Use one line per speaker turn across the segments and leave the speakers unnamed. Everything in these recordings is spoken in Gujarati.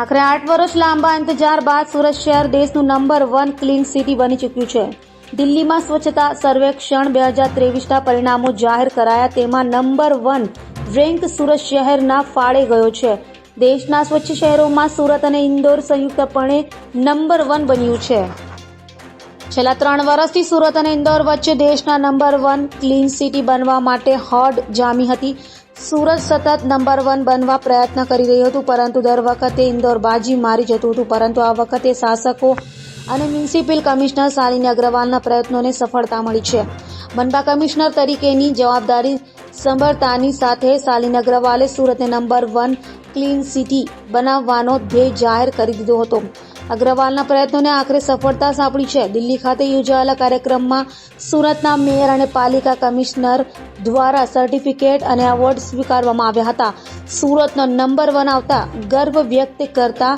આખરે આઠ વર્ષ લાંબા ઇંતજાર બાદ સુરત શહેર દેશનું નંબર વન ક્લીન સિટી બની ચૂક્યું છે. દિલ્હીમાં સ્વચ્છતા સર્વેક્ષણ બે હજાર ત્રેવીસના પરિણામો જાહેર કરાયા તેમાં નંબર વન રેન્ક સુરત શહેરના ફાળે ગયો છે. દેશના સ્વચ્છ શહેરોમાં સુરત અને ઇન્દોર સંયુક્તપણે નંબર વન બન્યું છે. છેલ્લા ત્રણ વર્ષથી સુરત અને ઇન્દોર વચ્ચે દેશના નંબર વન ક્લીન સિટી બનવા માટે હોડ જામી હતી. સુરત સતત નંબર વન બનવા પ્રયત્ન કરી રહ્યું હતું, પરંતુ દર વખતે ઇન્દોર બાજી મારી જતું હતું. પરંતુ આ વખતે શાસકો અને મ્યુનિસિપલ કમિશનર શાલિની અગ્રવાલના પ્રયત્નોને સફળતા મળી છે. મનપા કમિશનર તરીકેની જવાબદારી સંભાળતાની સાથે શાલિની અગ્રવાલે સુરતને નંબર વન ક્લીન સિટી બનાવવાનો ધ્યેય જાહેર કરી દીધો હતો. અગ્રવાલના પ્રયત્નોને આખરે સફળતા સાંપડી છે. દિલ્હી ખાતે યોજાયેલા કાર્યક્રમમાં સુરતના મેયર અને પાલિકા કમિશનર દ્વારા સર્ટિફિકેટ અને એવોર્ડ સ્વીકારવામાં આવ્યા હતા. સુરતનો નંબર વન આવતા ગર્વ વ્યક્ત કરતા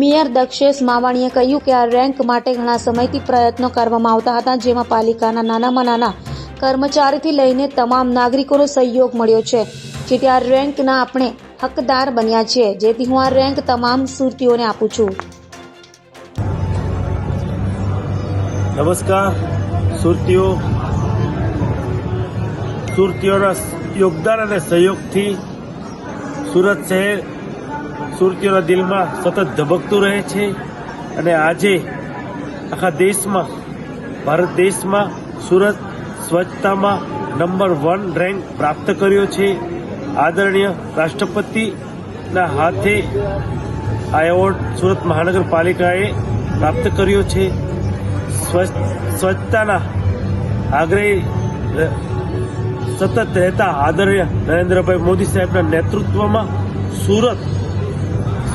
મેયર દક્ષેશ માવાણીએ કહ્યું કે આ રેન્ક માટે ઘણા સમયથી પ્રયત્નો કરવામાં આવતા હતા, જેમાં પાલિકાના નાનામાં નાના કર્મચારીથી લઈને તમામ નાગરિકોનો સહયોગ મળ્યો છે. જેથી આ રેન્કના આપણે હકદાર બન્યા છીએ. જેથી હું આ રેન્ક તમામ સુરતીઓને આપું છું.
નમસ્કાર. સુરતીઓ, સુરતીઓના યોગદાન અને સહયોગથી સુરત શહેર સુરતીઓના દિલમાં સતત ધબકતું રહે છે અને આજે આખા દેશમાં, ભારત દેશમાં સુરત સ્વચ્છતામાં નંબર વન રેન્ક પ્રાપ્ત કર્યો છે. આદરણીય રાષ્ટ્રપતિના હાથે આ એવોર્ડ સુરત મહાનગરપાલિકાએ પ્રાપ્ત કર્યો છે. સ્વચ્છતાના આગ્રહી સતત રહેતા આદરણીય નરેન્દ્રભાઈ મોદી સાહેબના નેતૃત્વમાં સુરત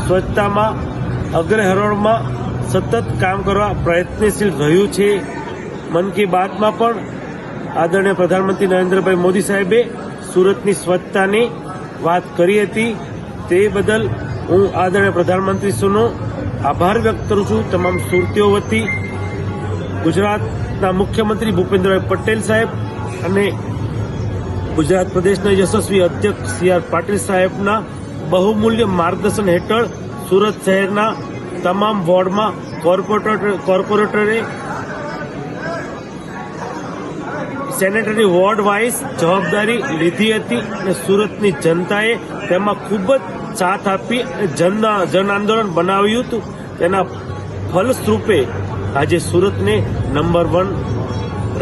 સ્વચ્છતામાં અગ્રહરોળમાં સતત કામ કરવા પ્રયત્નશીલ રહ્યું છે. મન કી બાતમાં પણ આદરણીય પ્રધાનમંત્રી નરેન્દ્રભાઈ મોદી સાહેબે સુરતની સ્વચ્છતાની વાત કરી હતી. તે બદલ હું આદરણીય પ્રધાનમંત્રીશ્રીનો આભાર વ્યક્ત કરું છું. તમામ સુરતીઓ વતી ગુજરાતના મુખ્યમંત્રી ભૂપેન્દ્રભાઈ પટેલ સાહેબ અને ગુજરાત પ્રદેશના યશસ્વી અધ્યક્ષ સી આર પાટીલ સાહેબના બહુમૂલ્ય માર્ગદર્શન હેઠળ સુરત શહેરના તમામ વોર્ડમાં કોર્પોરેટર કોર્પોરેટરે સેનેટરી વોર્ડ વાઇઝ જવાબદારી લીધી હતી અને સુરતની જનતાએ તેમાં ખૂબ જ સાથ આપી જન જન આંદોલન બનાવ્યું હતું. તેના ફલસ્વરૂપે આજે સુરતને નંબર વન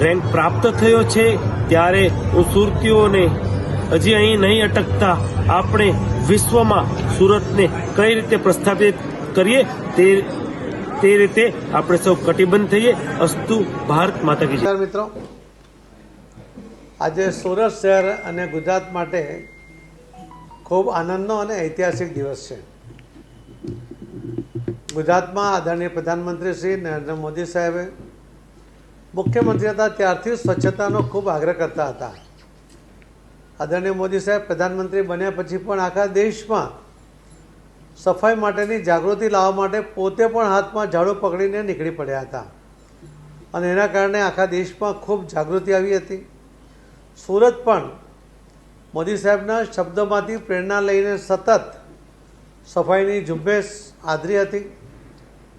રેન્ક પ્રાપ્ત થયો છે. ત્યારે હું સુરતીઓને હજી અહીં નહીં અટકતા આપણે વિશ્વમાં સુરતને કઈ રીતે પ્રસ્થાપિત કરીએ તે તે રીતે આપણે સૌ કટિબદ્ધ થઈએ. અસ્તુ ભારત માતા કી
મિત્રો. આજે સુરત શહેર અને ગુજરાત માટે ખૂબ આનંદનો અને ઐતિહાસિક દિવસ છે. ગુજરાતમાં આદરણીય પ્રધાનમંત્રી શ્રી નરેન્દ્ર મોદી સાહેબે મુખ્યમંત્રી હતા, ત્યારથી સ્વચ્છતાનો ખૂબ આગ્રહ કરતા હતા. આદરણીય મોદી સાહેબ, પ્રધાનમંત્રી બન્યા પછી પણ આખા દેશમાં સફાઈ માટેની જાગૃતિ લાવવા માટે પોતે પણ હાથમાં ઝાડુ પકડીને નીકળી પડ્યા હતા. અને એના કારણે આખા દેશમાં ખૂબ જાગૃતિ આવી હતી. સુરત પણ મોદી સાહેબના શબ્દોમાંથી પ્રેરણા લઈને સતત સફાઈની ઝુંબેશ આદરી હતી.